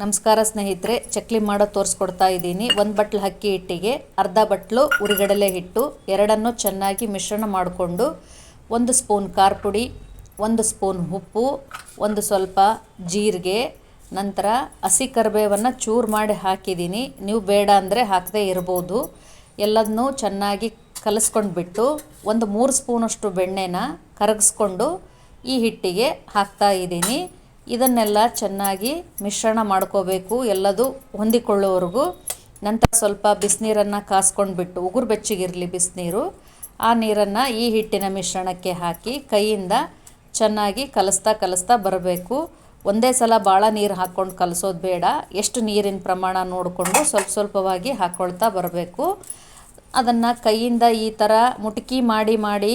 ನಮಸ್ಕಾರ ಸ್ನೇಹಿತರೆ, ಚಕ್ಲಿ ಮಾಡೋ ತೋರಿಸ್ಕೊಡ್ತಾ ಇದ್ದೀನಿ. ಒಂದು ಬಟ್ಲು ಅಕ್ಕಿ ಹಿಟ್ಟಿಗೆ, ಅರ್ಧ ಬಟ್ಲು ಉರಿಗಡಲೆ ಹಿಟ್ಟು, ಎರಡನ್ನು ಚೆನ್ನಾಗಿ ಮಿಶ್ರಣ ಮಾಡಿಕೊಂಡು ಒಂದು ಸ್ಪೂನ್ ಖಾರ ಪುಡಿ ಒಂದು ಸ್ಪೂನ್ ಉಪ್ಪು, ಒಂದು ಸ್ವಲ್ಪ ಜೀರಿಗೆ, ನಂತರ ಹಸಿ ಕರಿಬೇವನ್ನು ಚೂರು ಮಾಡಿ ಹಾಕಿದ್ದೀನಿ. ನೀವು ಬೇಡ ಅಂದರೆ ಹಾಕದೇ ಇರ್ಬೋದು. ಎಲ್ಲದನ್ನೂ ಚೆನ್ನಾಗಿ ಕಲಿಸ್ಕೊಂಡ್ಬಿಟ್ಟು ಒಂದು ಮೂರು ಸ್ಪೂನಷ್ಟು ಬೆಣ್ಣೆನ ಕರಗಿಸ್ಕೊಂಡು ಈ ಹಿಟ್ಟಿಗೆ ಹಾಕ್ತಾ ಇದ್ದೀನಿ. ಇದನ್ನೆಲ್ಲ ಚೆನ್ನಾಗಿ ಮಿಶ್ರಣ ಮಾಡ್ಕೋಬೇಕು ಎಲ್ಲದು ಹೊಂದಿಕೊಳ್ಳೋವರೆಗೂ ನಂತರ ಸ್ವಲ್ಪ ಬಿಸಿನೀರನ್ನು ಕಾಸ್ಕೊಂಡ್ಬಿಟ್ಟು, ಉಗುರು ಬೆಚ್ಚಗಿರಲಿ ಬಿಸಿನೀರು. ಆ ನೀರನ್ನು ಈ ಹಿಟ್ಟಿನ ಮಿಶ್ರಣಕ್ಕೆ ಹಾಕಿ ಕೈಯಿಂದ ಚೆನ್ನಾಗಿ ಕಲಿಸ್ತಾ ಕಲಿಸ್ತಾ ಬರಬೇಕು. ಒಂದೇ ಸಲ ಭಾಳ ನೀರು ಹಾಕ್ಕೊಂಡು ಕಲಸೋದು ಬೇಡ. ಎಷ್ಟು ನೀರಿನ ಪ್ರಮಾಣ ನೋಡಿಕೊಂಡು ಸ್ವಲ್ಪ ಸ್ವಲ್ಪವಾಗಿ ಹಾಕ್ಕೊಳ್ತಾ ಬರಬೇಕು. ಅದನ್ನು ಕೈಯಿಂದ ಈ ಥರ ಮುಟುಕಿ ಮಾಡಿ ಮಾಡಿ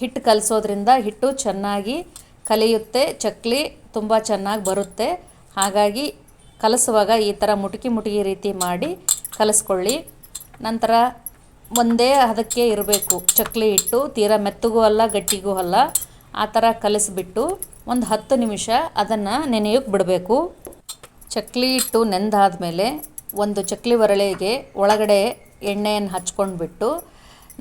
ಹಿಟ್ಟು ಕಲಿಸೋದ್ರಿಂದ ಹಿಟ್ಟು ಚೆನ್ನಾಗಿ ಕಲಿಯುತ್ತೆ, ಚಕ್ಲಿ. ತುಂಬ ಚೆನ್ನಾಗಿ ಬರುತ್ತೆ. ಹಾಗಾಗಿ ಕಲಸುವಾಗ ಈ ಥರ ಮುಟುಕಿ ಮುಟುಕಿ ರೀತಿ ಮಾಡಿ ಕಲಸ್ಕೊಳ್ಳಿ. ನಂತರ ಒಂದೇ ಅದಕ್ಕೆ ಇರಬೇಕು. ಚಕ್ಲಿ ಹಿಟ್ಟು ತೀರಾ ಮೆತ್ತಗೂ ಅಲ್ಲ, ಗಟ್ಟಿಗೂ ಅಲ್ಲ, ಆ ಥರ ಕಲಸಿಬಿಟ್ಟು ಒಂದು ಹತ್ತು ನಿಮಿಷ ಅದನ್ನು ನೆನೆಯೋಕ್ಕೆ ಬಿಡಬೇಕು. ಚಕ್ಲಿ ಹಿಟ್ಟು ನೆಂದಾದಮೇಲೆ ಒಂದು ಚಕ್ಲಿ ಒರಳೆಗೆ ಒಳಗಡೆ ಎಣ್ಣೆಯನ್ನು ಹಚ್ಕೊಂಡ್ಬಿಟ್ಟು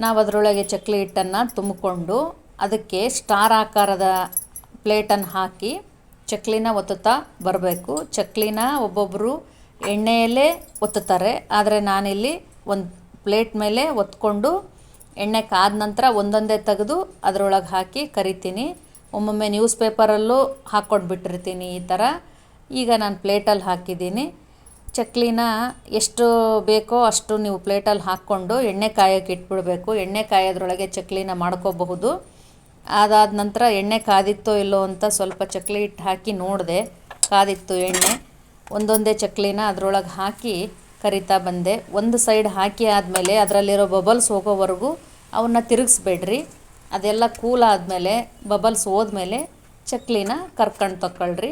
ನಾವು ಅದರೊಳಗೆ ಚಕ್ಲಿ ಹಿಟ್ಟನ್ನು ತುಂಬಿಕೊಂಡು ಅದಕ್ಕೆ ಸ್ಟಾರ್ ಆಕಾರದ ಪ್ಲೇಟನ್ನು ಹಾಕಿ ಚಕ್ಲಿನ ಒತ್ತುತ್ತಾ ಬರಬೇಕು. ಚಕ್ಲಿನ ಒಬ್ಬೊಬ್ಬರು ಎಣ್ಣೆಯಲ್ಲೇ ಒತ್ತುತ್ತಾರೆ. ಆದರೆ ನಾನಿಲ್ಲಿ ಒಂದು ಪ್ಲೇಟ್ ಮೇಲೆ ಒತ್ಕೊಂಡು ಎಣ್ಣೆ ಕಾದ ನಂತರ ಒಂದೊಂದೇ ತೆಗೆದು ಅದರೊಳಗೆ ಹಾಕಿ ಕರಿತೀನಿ. ಒಮ್ಮೊಮ್ಮೆ ನ್ಯೂಸ್ ಪೇಪರಲ್ಲೂ ಹಾಕ್ಕೊಂಡು ಬಿಟ್ಟಿರ್ತೀನಿ ಈ ಥರ ಈಗ ನಾನು ಪ್ಲೇಟಲ್ಲಿ ಹಾಕಿದ್ದೀನಿ. ಚಕ್ಲಿನ ಎಷ್ಟು ಬೇಕೋ ಅಷ್ಟು ನೀವು ಪ್ಲೇಟಲ್ಲಿ ಹಾಕ್ಕೊಂಡು ಎಣ್ಣೆ ಕಾಯೋಕೆ ಇಟ್ಬಿಡಬೇಕು. ಎಣ್ಣೆ ಕಾಯೋದ್ರೊಳಗೆ ಚಕ್ಲಿನ ಮಾಡ್ಕೋಬಹುದು. ಅದಾದ ನಂತರ ಎಣ್ಣೆ ಕಾದಿತ್ತೋ ಇಲ್ಲೋ ಅಂತ ಸ್ವಲ್ಪ ಚಕ್ಲಿ ಹಿಟ್ಟು ಹಾಕಿ ನೋಡಿದೆ. ಕಾದಿತ್ತು ಎಣ್ಣೆ. ಒಂದೊಂದೇ ಚಕ್ಲಿನ ಅದರೊಳಗೆ ಹಾಕಿ ಕರಿತಾ ಬಂದೆ. ಒಂದು ಸೈಡ್ ಹಾಕಿ ಆದಮೇಲೆ ಅದರಲ್ಲಿರೋ ಬಬಲ್ಸ್ ಹೋಗೋವರೆಗೂ ಅವನ್ನ ತಿರುಗಿಸ್ಬೇಡ್ರಿ. ಅದೆಲ್ಲ ಕೂಲ್ ಆದಮೇಲೆ, ಬಬಲ್ಸ್ ಹೋದ್ಮೇಲೆ ಚಕ್ಲಿನ ಕರ್ಕೊಂಡು ತಗೊಳ್ರಿ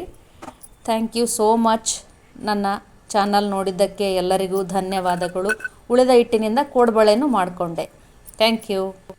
ಥ್ಯಾಂಕ್ ಯು ಸೋ ಮಚ್ ನನ್ನ ಚಾನಲ್ ನೋಡಿದ್ದಕ್ಕೆ ಎಲ್ಲರಿಗೂ ಧನ್ಯವಾದಗಳು. ಉಳಿದ ಹಿಟ್ಟಿನಿಂದ ಕೋಡ್ಬಳೆನೂ ಮಾಡಿಕೊಂಡೆ. Thank you.